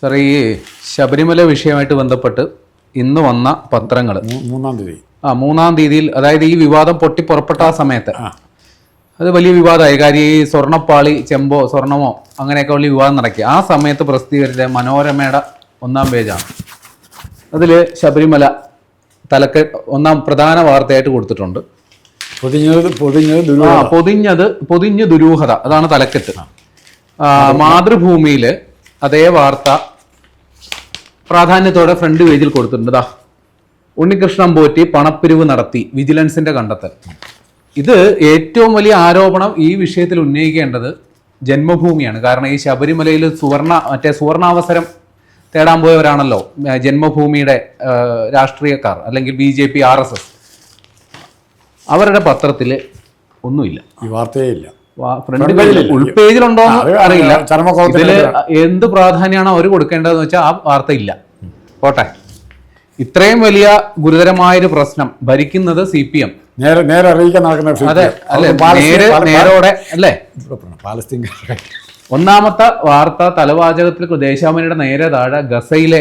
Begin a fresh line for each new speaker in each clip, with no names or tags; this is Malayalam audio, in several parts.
സാർ ഈ ശബരിമല വിഷയമായിട്ട് ബന്ധപ്പെട്ട് ഇന്ന് വന്ന പത്രങ്ങൾ
മൂന്നാം തീയതി.
ആ മൂന്നാം തീയതിയിൽ അതായത് ഈ വിവാദം പൊട്ടി പുറപ്പെട്ട ആ സമയത്ത്. അത് വലിയ വിവാദമായി. കാര്യം ഈ സ്വർണപ്പാളി ചെമ്പോ സ്വർണമോ അങ്ങനെയൊക്കെ വലിയ വിവാദം നടക്കി ആ സമയത്ത് പ്രസിദ്ധീകരിച്ച മനോരമയുടെ ഒന്നാം പേജാണ്. അതിൽ ശബരിമല തലക്കെ ഒന്നാം പ്രധാന വാർത്തയായിട്ട് കൊടുത്തിട്ടുണ്ട്.
പൊതിഞ്ഞത് പൊതിഞ്ഞത്
പൊതിഞ്ഞത് പൊതിഞ്ഞ് ദുരൂഹത. അതാണ് തലക്കെട്ട്. ആ, മാതൃഭൂമിയിൽ അതേ വാർത്ത പ്രാധാന്യത്തോടെ ഫ്രണ്ട് പേജിൽ കൊടുത്തിട്ടുണ്ട്. ദാ ഉണ്ണികൃഷ്ണൻ പോറ്റി പണപ്പിരിവ് നടത്തി വിജിലൻസിന്റെ കണ്ടെത്തൽ. ഇത് ഏറ്റവും വലിയ ആരോപണം ഈ വിഷയത്തിൽ ഉന്നയിക്കേണ്ടത് ജന്മഭൂമിയാണ്. കാരണം ഈ ശബരിമലയിൽ സുവർണ മറ്റേ സുവർണാവസരം തേടാൻ പോയവരാണല്ലോ ജന്മഭൂമിയുടെ രാഷ്ട്രീയക്കാർ അല്ലെങ്കിൽ B J P R S S. അവരുടെ പത്രത്തിൽ ഒന്നുമില്ല.
ഈ വാർത്തയേ ഇല്ല.
ഫ്രണ്ട് പേജിൽ. ഉൾപേജിലുണ്ടോ അറിയില്ല. ഇതിൽ എന്ത് പ്രാധാന്യമാണ് അവർ കൊടുക്കേണ്ടതെന്ന് വെച്ചാൽ ആ വാർത്ത ഇല്ല. പോട്ടെ. ഇത്രയും വലിയ ഗുരുതരമായൊരു പ്രശ്നം ഭരിക്കുന്നത് സി പി എം.
നേരെ നേരെ അറിയിക്കാൻ നടക്കുന്ന
അതെ. അല്ലെ? നേര് നേരോടെ അല്ലേ?
പാലസ്തീൻകാരുടെ
ഒന്നാമത്തെ വാർത്ത തലവാചകത്തിൽ ദേശാമനിയുടെ നേരെ താഴെ ഗസയിലെ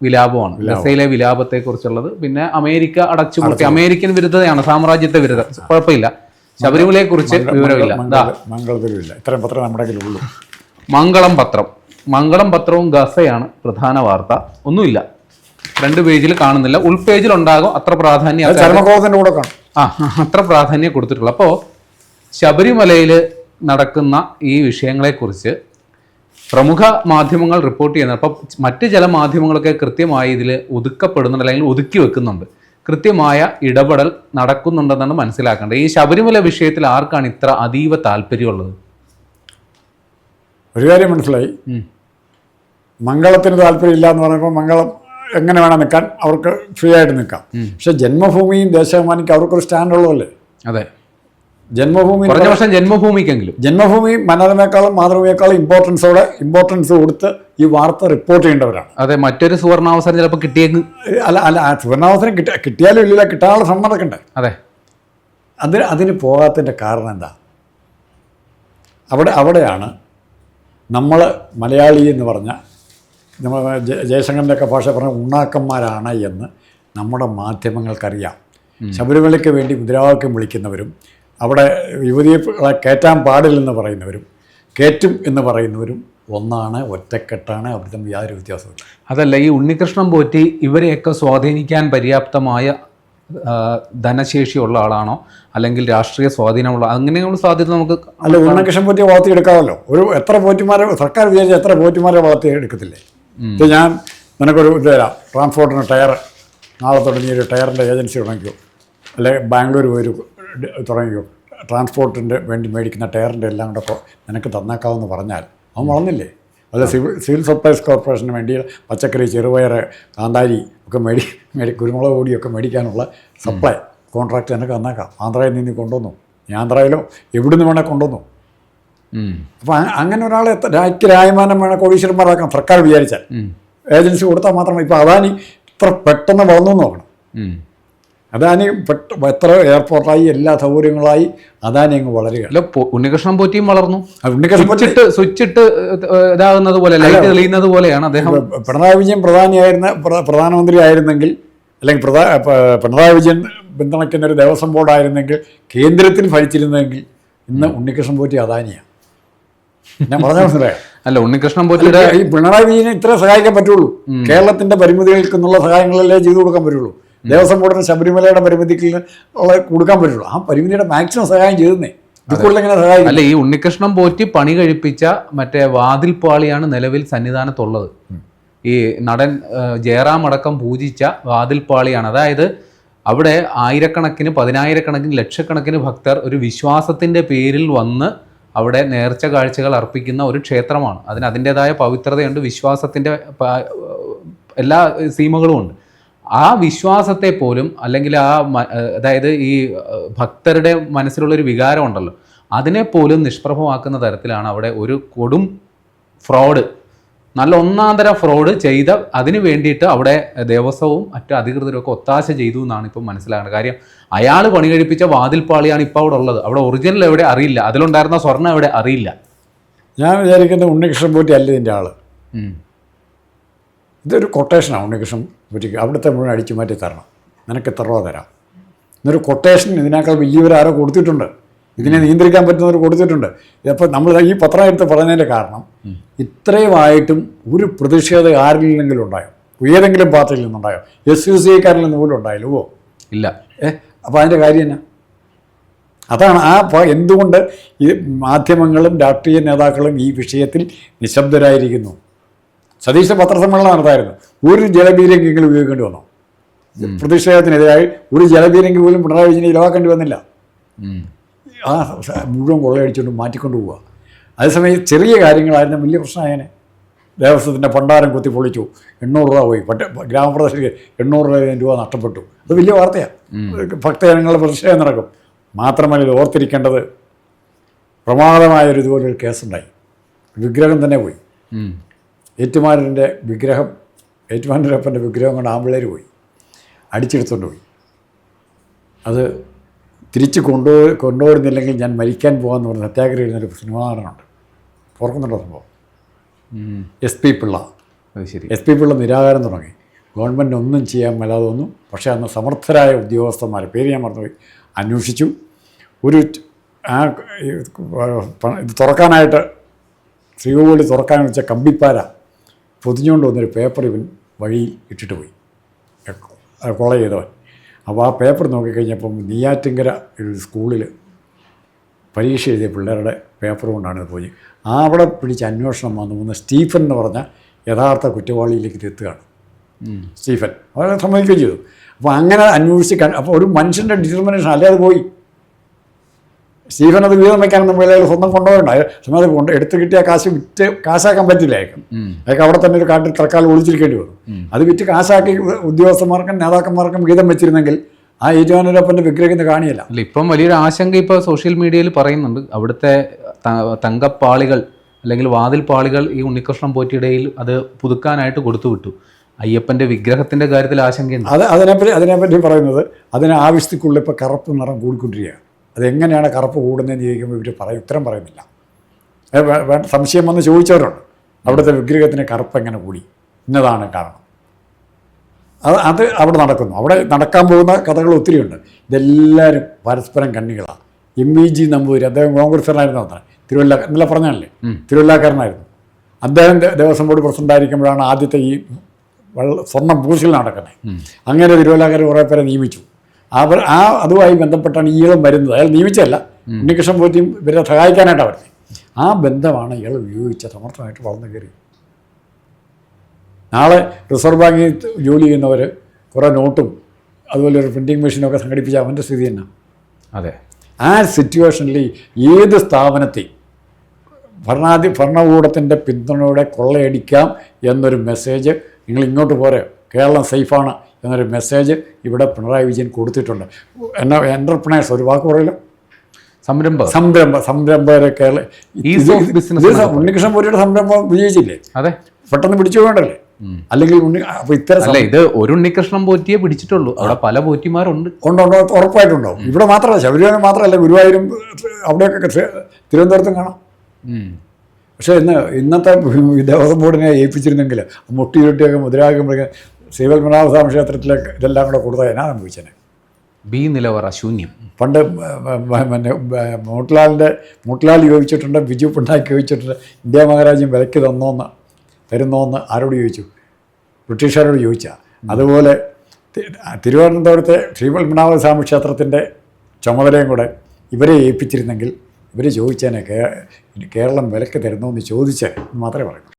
വിലാപമാണ്. ഗസയിലെ വിലാപത്തെ കുറിച്ചുള്ളത് പിന്നെ അമേരിക്ക അടച്ചുപൂട്ടി അമേരിക്കൻ വിരുദ്ധതയാണ് സാമ്രാജ്യത്തെ വിരുദ്ധ കുഴപ്പമില്ല. ശബരിമലയെ കുറിച്ച് വിവരമില്ല.
ഇത്രയും പത്രം നമ്മുടെ കയ്യിലുള്ളൂ.
മംഗളം പത്രം. മംഗളം പത്രവും ഗസയാണ് പ്രധാന വാർത്ത. ഒന്നുമില്ല. രണ്ട് പേജിൽ കാണുന്നില്ല. ഉൾ പേജിൽ ഉണ്ടാകും. അത്ര പ്രാധാന്യം ആ അത്ര പ്രാധാന്യം കൊടുത്തിട്ടുള്ളൂ. അപ്പോൾ ശബരിമലയിൽ നടക്കുന്ന ഈ വിഷയങ്ങളെക്കുറിച്ച് പ്രമുഖ മാധ്യമങ്ങൾ റിപ്പോർട്ട് ചെയ്യുന്നത് അപ്പോൾ മറ്റ് ചില മാധ്യമങ്ങളൊക്കെ കൃത്യമായി ഇതിൽ ഒതുക്കപ്പെടുന്നുണ്ട് അല്ലെങ്കിൽ ഒതുക്കി വെക്കുന്നുണ്ട്. കൃത്യമായ ഇടപെടൽ നടക്കുന്നുണ്ടെന്നാണ് മനസ്സിലാക്കേണ്ടത്. ഈ ശബരിമല വിഷയത്തിൽ ആർക്കാണ് ഇത്ര അതീവ താല്പര്യമുള്ളത്?
ഒരു കാര്യം മനസ്സിലായി. മംഗളത്തിന് താല്പര്യമില്ല എന്ന് പറയുമ്പോൾ മംഗളം എങ്ങനെ വേണം നിൽക്കാൻ അവർക്ക് ഫ്രീ ആയിട്ട് നിൽക്കാം പക്ഷെ ജന്മഭൂമിയും ദേശാഭിമാനിക്കും അവർക്കൊരു സ്റ്റാൻഡ് ഉള്ളതല്ലേ
അതെ.
ജന്മഭൂമി
കുറഞ്ഞ വർഷം ജന്മഭൂമിക്കെങ്കിലും.
ജന്മഭൂമി മനോരമയെക്കാളും മാതൃഭൂമിയേക്കാളും ഇമ്പോർട്ടൻസോടെ ഇമ്പോർട്ടൻസ് കൊടുത്ത് ഈ വാർത്ത റിപ്പോർട്ട് ചെയ്യേണ്ടവരാണ്.
അതെ മറ്റൊരു സുവർണാവസരം ചിലപ്പോൾ കിട്ടിയേക്കും.
അല്ല അല്ല ആ സുവർണാവസരം കിട്ടിയ കിട്ടിയാലും ഇല്ലല്ലോ കിട്ടാനുള്ള ശ്രമം ഉണ്ട്.
അതെ.
അതിന് അതിന് പോകാത്തതിന്റെ കാരണം എന്താ? അവിടെ അവിടെയാണ് നമ്മൾ മലയാളി എന്ന് പറഞ്ഞ നമ്മൾ ജയ- ജയശങ്കറിന്റെയൊക്കെ ഭാഷ പറഞ്ഞ ഉണ്ണാക്കന്മാരാണ് എന്ന് നമ്മുടെ മാധ്യമങ്ങൾക്കറിയാം. ശബരിമലയ്ക്ക് വേണ്ടി മുദ്രാവാക്യം വിളിക്കുന്നവരും അവിടെ യുവതിയെ കയറ്റാൻ പാടില്ലെന്ന് പറയുന്നവരും കയറ്റും എന്ന് പറയുന്നവരും ഒന്നാണ് ഒറ്റക്കെട്ടാണ്. അവർ തമ്മിൽ യാതൊരു വ്യത്യാസവും
അതല്ല ഈ ഉണ്ണികൃഷ്ണൻ പോറ്റി ഇവരെയൊക്കെ സ്വാധീനിക്കാൻ പര്യാപ്തമായ ധനശേഷിയുള്ള ആളാണോ? അല്ലെങ്കിൽ രാഷ്ട്രീയ സ്വാധീനമുള്ള അങ്ങനെയുള്ള സാധ്യത നമുക്ക്
അല്ല ഉണ്ണികൃഷ്ണൻ പോറ്റി വളർത്തിയെടുക്കാമല്ലോ. ഒരു എത്ര പോറ്റിമാരെ സർക്കാർ വിചാരിച്ച എത്ര പോറ്റിമാരെ വളർത്തിയെടുക്കത്തില്ലേ? ഇപ്പം ഞാൻ നിനക്കൊരു ഇത് തരാം. ട്രാൻസ്പോർട്ടിന് ടയർ നാളെ തുടങ്ങിയൊരു ടയറിന്റെ ഏജൻസി തുടങ്ങിക്കോ. അല്ലെ ബാംഗ്ലൂർ പോയി ഡ- ട്രാൻസ്പോർട്ടിന്റെ വേണ്ടി മേടിക്കുന്ന ടയറിന്റെ എല്ലാം കൂടെ നിനക്ക് തന്നേക്കാവെന്ന് പറഞ്ഞാൽ അവൻ വളർന്നില്ലേ? അല്ല സിവിൽ സിവിൽ സപ്ലൈസ് കോർപ്പറേഷന് വേണ്ടി പച്ചക്കറി ചെറുപയർ കാന്താരി ഒക്കെ മേടി മേടി കുരുമുളക് പൊടിയൊക്കെ മേടിക്കാനുള്ള സപ്ലൈ കോൺട്രാക്ട് നിനക്ക് തന്നേക്കാം. ആന്ധ്രയിൽ നിന്ന് കൊണ്ടുവന്നു. ഞാൻ ആന്ധ്രയിലോ എവിടുന്ന് വേണേൽ കൊണ്ടുവന്നു. അപ്പോൾ അങ്ങനെ ഒരാളെ എത്ര രാജ്യ രായമാനം വേണേൽ കോടീശ്വരന്മാരാക്കാം സർക്കാർ വിചാരിച്ചാൽ. ഏജൻസി കൊടുത്താൽ മാത്രമേ ഇപ്പോൾ അദാനി ഇത്ര പെട്ടെന്ന് വളർന്നു നോക്കണം. അദാനി പെട്ട എത്ര എയർപോർട്ടായി എല്ലാ സൗകര്യങ്ങളായി അദാനി അങ്ങ് വളരുക
അല്ല ഉണ്ണികൃഷ്ണൻ പോറ്റിയും വളർന്നു. സ്വിച്ചിട്ട് സ്വിച്ചിട്ട് ഇതാകുന്നത് പോലെ ലൈറ്റ് തെളിയുന്നത് പോലെയാണ് അദ്ദേഹം.
പിണറായി വിജയൻ പ്രധാനിയായിരുന്ന പ്രധാനമന്ത്രി ആയിരുന്നെങ്കിൽ അല്ലെങ്കിൽ പ്രധാ പിണറായി വിജയൻ പിന്തുണയ്ക്കുന്ന ഒരു ദേവസ്വം ബോർഡായിരുന്നെങ്കിൽ കേന്ദ്രത്തിൽ ഭരിച്ചിരുന്നെങ്കിൽ ഇന്ന് ഉണ്ണികൃഷ്ണൻ പോറ്റി അദാനിയാണ്. ഞാൻ പറഞ്ഞ മനസ്സിലായോ?
അല്ല ഉണ്ണികൃഷ്ണൻ പോറ്റിയുടെ
ഈ പിണറായി വിജയനെ ഇത്ര സഹായിക്കാൻ പറ്റുള്ളൂ. കേരളത്തിന്റെ പരിമിതികൾക്ക് എന്നുള്ള സഹായങ്ങളല്ലേ ചെയ്തു കൊടുക്കാൻ പറ്റുള്ളൂ. ദേവസ്വം ബോർഡിന് ശബരിമലയുടെ പരിമിതിക്ക് കൊടുക്കാൻ പറ്റുള്ളൂ. ആ പരിമിതിയുടെ മാക്സിമം സഹായം ചെയ്തേ
അല്ല ഈ ഉണ്ണികൃഷ്ണൻ പോറ്റി പണി കഴിപ്പിച്ച മറ്റേ വാതിൽ പാളിയാണ് നിലവിൽ സന്നിധാനത്തുള്ളത്. ഈ നടൻ ജയറാം അടക്കം പൂജിച്ച വാതിൽപ്പാളിയാണ് അതായത് അവിടെ ആയിരക്കണക്കിന് പതിനായിരക്കണക്കിന് ലക്ഷക്കണക്കിന് ഭക്തർ ഒരു വിശ്വാസത്തിന്റെ പേരിൽ വന്ന് അവിടെ നേർച്ച കാഴ്ചകൾ അർപ്പിക്കുന്ന ഒരു ക്ഷേത്രമാണ്. അതിന് അതിന്റെതായ പവിത്രതയുണ്ട് വിശ്വാസത്തിന്റെ എല്ലാ സീമകളും ഉണ്ട് ആ വിശ്വാസത്തെ പോലും അല്ലെങ്കിൽ ആ അതായത് ഈ ഭക്തരുടെ മനസ്സിലുള്ള ഒരു വികാരം ഉണ്ടല്ലോ. അതിനെ പോലും നിഷ്പ്രഭമാക്കുന്ന തരത്തിലാണ് അവിടെ ഒരു കൊടും ഫ്രോഡ് നല്ല ഒന്നാന്തര ഫ്രോഡ് ചെയ്ത അതിന് വേണ്ടിയിട്ട് അവിടെ ദേവസ്വവും മറ്റു അധികൃതരും ഒക്കെ ഒത്താശ ചെയ്തു എന്നാണ് ഇപ്പം മനസ്സിലാകുന്നത്. കാര്യം അയാൾ പണി കഴിപ്പിച്ച വാതിൽപ്പാളിയാണ് ഇപ്പോൾ അവിടെ ഉള്ളത്. അവിടെ ഒറിജിനൽ എവിടെ അറിയില്ല. അതിലുണ്ടായിരുന്ന സ്വർണം എവിടെ അറിയില്ല.
ഞാൻ വിചാരിക്കുന്ന ഉണ്ണികൃഷ്ണൻ പോറ്റി അല്ല ഇതിന്റെ ആൾ.
ഉം.
ഇതൊരു കൊട്ടേഷനാണ് ഉണ്ണികൃഷ്ണൻ പറ്റിക്ക് അവിടുത്തെ മുഴുവൻ അടിച്ചു മാറ്റി തരണം. നിനക്ക് എത്ര രൂപ തരാം? എന്നൊരു കൊട്ടേഷൻ ഇതിനേക്കാൾ വലിയവരാരോ കൊടുത്തിട്ടുണ്ട്. ഇതിനെ നിയന്ത്രിക്കാൻ പറ്റുന്നവർ കൊടുത്തിട്ടുണ്ട്. ഇതപ്പോൾ നമ്മൾ ഈ പത്രം എടുത്ത് പറഞ്ഞതിന്റെ കാരണം ഇത്രയുമായിട്ടും ഒരു പ്രതിഷേധം ആരിലെങ്കിലും ഉണ്ടായോ? ഏതെങ്കിലും പാർട്ടിയിൽ നിന്നുണ്ടായോ? എസ് യു സി ഐക്കാരിൽ നിന്ന് പോലും ഉണ്ടായില്ലോ. ഓ
ഇല്ല.
ഏ? അപ്പോൾ അതിന്റെ കാര്യം എന്നാ? അതാണ് ആ എന്തുകൊണ്ട് ഈ മാധ്യമങ്ങളും രാഷ്ട്രീയ നേതാക്കളും ഈ വിഷയത്തിൽ നിശബ്ദരായിരിക്കുന്നു? സതീശ് പത്രസമ്മേളനം നടത്തായിരുന്നു. ഒരു ജലബീരങ്കെങ്കിലും ഉപയോഗിക്കേണ്ടി വന്നു? പ്രതിഷേധത്തിനെതിരായി ഒരു ജലബീരങ്കി പോലും പിണറായി വിജയനെ ഇലവാക്കേണ്ടി വന്നില്ല. ആ മുഴുവൻ കൊള്ളയടിച്ചുകൊണ്ട് മാറ്റിക്കൊണ്ട് പോവുക. അതേസമയം ചെറിയ കാര്യങ്ങളായിരുന്നു വലിയ പ്രശ്നമായേനെ. ദേവസ്വത്തിന്റെ ഭണ്ഡാരം കുത്തി പൊളിച്ചു. എണ്ണൂറ് രൂപ പോയി. പട്ട ഗ്രാമപ്രദേശത്തിൽ എണ്ണൂറ് രൂപ നഷ്ടപ്പെട്ടു. അത് വലിയ വാർത്തയാണ് ഭക്തജനങ്ങളുടെ പ്രതിഷേധം നടക്കും. മാത്രമല്ല ഇത് ഓർത്തിരിക്കേണ്ടത് പ്രമാദമായൊരു ഇതുപോലൊരു കേസുണ്ടായി. വിഗ്രഹം തന്നെ പോയി.
ഉം.
ഏറ്റുമാനൂരിന്റെ വിഗ്രഹം ഏറ്റുമാനൂരപ്പന്റെ വിഗ്രഹം കൊണ്ട് ആമ്പിളേര് പോയി. അടിച്ചെടുത്തുകൊണ്ട് പോയി. അത് തിരിച്ച് കൊണ്ടുപോയി കൊണ്ടുപോയിരുന്നില്ലെങ്കിൽ ഞാൻ മരിക്കാൻ പോകാമെന്ന് പറഞ്ഞ് സത്യാഗ്രഹം എഴുതുന്നൊരു സിനിമാകാരനുണ്ട്. ഓർക്കുന്നുണ്ടോ സംഭവം. S P Pillai.
അത് ശരി.
എസ് പി പിള്ള നിരാകാരം തുടങ്ങി. ഗവൺമെന്റ് ഒന്നും ചെയ്യാൻ മേലാതെ ഒന്നും പക്ഷേ അന്ന് സമർത്ഥരായ ഉദ്യോഗസ്ഥന്മാരെ പേര് ഞാൻ മറന്നുപോയി അന്വേഷിച്ചു. ഒരു ആ ഇത് തുറക്കാനായിട്ട് ശ്രീകോളി തുറക്കാൻ വെച്ച കമ്പിപ്പാര പൊതിഞ്ഞുകൊണ്ട് വന്നൊരു പേപ്പർ ഇവൻ വഴി ഇട്ടിട്ട് പോയി. കൊള ചെയ്തവൻ. അപ്പോൾ ആ പേപ്പർ നോക്കിക്കഴിഞ്ഞപ്പം നെയ്യാറ്റിങ്കര ഒരു സ്കൂളിൽ പരീക്ഷ എഴുതിയ പിള്ളേരുടെ പേപ്പർ കൊണ്ടാണ് ഇത് പോയി ആ അവിടെ പിടിച്ച് അന്വേഷണം വന്നു. വന്ന് സ്റ്റീഫൻ എന്ന് പറഞ്ഞ യഥാർത്ഥ കുറ്റവാളിയിലേക്ക് എത്തുകയാണ്. സ്റ്റീഫൻ. അവരെ സമ്മതിക്കുകയും ചെയ്തു. അപ്പോൾ അങ്ങനെ അന്വേഷിച്ച് അപ്പോൾ ഒരു മനുഷ്യന്റെ ഡിറ്റർമിനേഷൻ അല്ലേ അത് പോയി? സ്റ്റീഫൻ അത് വീതം വെക്കാൻ വേല സ്വന്തം കൊണ്ടുപോകണ്ട സമയത്ത് കൊണ്ട് എടുത്ത് കിട്ടിയ കാശ് വിറ്റ് കാശാക്കാൻ പറ്റില്ല അയാൾക്ക് അവിടെ തന്നെ ഒരു കാട്ടിൽ തൽക്കാലം ഒളിച്ചിരിക്കേണ്ടി വന്നു. അത് വിറ്റ് കാശാക്കി ഉദ്യോഗസ്ഥന്മാർക്കും നേതാക്കന്മാർക്കും വീതം വെച്ചിരുന്നെങ്കിൽ ആ ഏറ്റുമാനൂരപ്പന്റെ വിഗ്രഹിക്കുന്ന കാണിയല്ല.
അല്ല ഇപ്പം വലിയൊരു ആശങ്ക ഇപ്പോൾ സോഷ്യൽ മീഡിയയിൽ പറയുന്നുണ്ട്. അവിടുത്തെ തങ്കപ്പാളികൾ അല്ലെങ്കിൽ വാതിൽപ്പാളികൾ ഈ ഉണ്ണികൃഷ്ണൻ പോറ്റിയിടയിൽ അത് പുതുക്കാനായിട്ട് കൊടുത്തു വിട്ടു. അയ്യപ്പന്റെ വിഗ്രഹത്തിന്റെ കാര്യത്തിൽ ആശങ്കയുണ്ട്
അത് അതിനെപ്പറ്റി അതിനെപ്പറ്റി പറയുന്നത് അതിന് ആവശ്യത്തിക്കുള്ളിൽ ഇപ്പോൾ കറുപ്പ് നിറം കൂടിക്കൊണ്ടിരിക്കുകയാണ്. അതെങ്ങനെയാണ് കറുപ്പ് കൂടുന്നതെന്ന് ചോദിക്കുമ്പോൾ ഇവർ പറയും ഉത്തരം പറയുന്നില്ല. സംശയം വന്ന് ചോദിച്ചവരുണ്ട്. അവിടുത്തെ വിഗ്രഹത്തിന് കറുപ്പ് എങ്ങനെ കൂടി? ഇന്നതാണ് കാരണം. അത് അത് അവിടെ നടക്കുന്നു. അവിടെ നടക്കാൻ പോകുന്ന കഥകൾ ഒത്തിരിയുണ്ട് ഇതെല്ലാവരും പരസ്പരം കണ്ണികളാണ് എം വി ജി നമ്പൂതിരി അദ്ദേഹം കോൺഗ്രസ്സുകാരനായിരുന്നു അത്ര. തിരുവല്ല ഇന്നലെ പറഞ്ഞല്ലേ തിരുവല്ലാക്കാരനായിരുന്നു. അദ്ദേഹം ദേവസ്വം ബോർഡ് പ്രസിഡന്റ് ആയിരിക്കുമ്പോഴാണ് ആദ്യത്തെ ഈ വെള്ള സ്വർണം പൂശിൽ നടക്കുന്നത്. അങ്ങനെ തിരുവല്ലാക്കാർ കുറേ പേരെ നിയമിച്ചു. അവർ ആ അതുമായി ബന്ധപ്പെട്ടാണ് ഈളം വരുന്നത്. അയാൾ നിയമിച്ചല്ല ഉണ്ണികൃഷ്ണൻ പോറ്റിയും ഇവരെ സഹായിക്കാനായിട്ടാണ് വരുന്നത് ആ ബന്ധമാണ് ഇയാൾ ഉപയോഗിച്ച. സമർത്ഥമായിട്ട് വളർന്നു കയറി. നാളെ റിസർവ് ബാങ്കിൽ ജോലി ചെയ്യുന്നവർ കുറേ നോട്ടും അതുപോലെ ഒരു പ്രിന്റിങ് മെഷീനൊക്കെ സംഘടിപ്പിച്ച അവന്റെ സ്ഥിതി തന്നെ
അതെ.
ആ സിറ്റുവേഷനിൽ ഏത് സ്ഥാപനത്തെയും ഭരണാധി ഭരണകൂടത്തിന്റെ പിന്തുണയോടെ കൊള്ളയടിക്കാം എന്നൊരു മെസ്സേജ് നിങ്ങൾ ഇങ്ങോട്ട് പോരെ. കേരളം സേഫാണ്. എന്നൊരു മെസ്സേജ് ഇവിടെ പിണറായി വിജയൻ കൊടുത്തിട്ടുണ്ട്. എന്നാ എന്റർപ്രണേഴ്സ് ഒരു വാക്ക് പറയലോ
സംരംഭം
സംരംഭ സംരംഭകരെ കേരള പോറ്റിയുടെ സംരംഭം വിജയിച്ചില്ലേ?
അതെ.
പെട്ടെന്ന് പിടിച്ചു വേണ്ടല്ലേ അല്ലെങ്കിൽ ഉണ്ണി അപ്പോൾ ഇത്തരം
അല്ല ഇത് ഒരു ഉണ്ണികൃഷ്ണൻ പോറ്റിയെ പിടിച്ചിട്ടുള്ളൂ. അവിടെ പല പോറ്റിമാരുണ്ട്.
ഉണ്ടോ ഉറപ്പായിട്ടുണ്ടോ ഉറപ്പായിട്ടുണ്ടാവും. ഇവിടെ മാത്രമല്ല ശബരിമല മാത്രമല്ല ഗുരുവായൂരും അവിടെയൊക്കെ തിരുവനന്തപുരത്തും കാണാം. പക്ഷേ ഇന്ന് ഇന്നത്തെ ദേവസ്വം ബോർഡിനെ ഏൽപ്പിച്ചിരുന്നെങ്കിൽ മുട്ടിയിരുട്ടിയൊക്കെ മുദ്രാകുമ്പോഴേക്ക് ശ്രീവൽമനാഭസ്വാമി ക്ഷേത്രത്തിലേക്ക് ഇതെല്ലാം കൂടെ കൊടുത്താൽ എന്നാ സംഭവിച്ചേനെ?
ബി നിലവറ ശൂന്യം.
പണ്ട് പിന്നെ മോട്ടിലാലിന്റെ മോട്ടിലാൽ ചോദിച്ചിട്ടുണ്ട് ബിജു പിണ്ണാക്ക് ചോദിച്ചിട്ടുണ്ട് ഇന്ത്യ മഹാരാജ്യം വിലയ്ക്ക് തന്നോന്ന് തരുന്നോന്ന് ആരോട് ചോദിച്ചു? ബ്രിട്ടീഷുകാരോട് ചോദിച്ചാൽ അതുപോലെ തിരുവനന്തപുരത്തെ ശ്രീപത്മനാഭസ്വാമി ക്ഷേത്രത്തിന്റെ ചുമതലയും കൂടെ ഇവരെ ഏൽപ്പിച്ചിരുന്നെങ്കിൽ ഇവർ ചോദിച്ചേനെ കേരളം വിലക്ക് തരുന്നോ എന്ന് ചോദിച്ചേ എന്ന് മാത്രമേ പറയൂ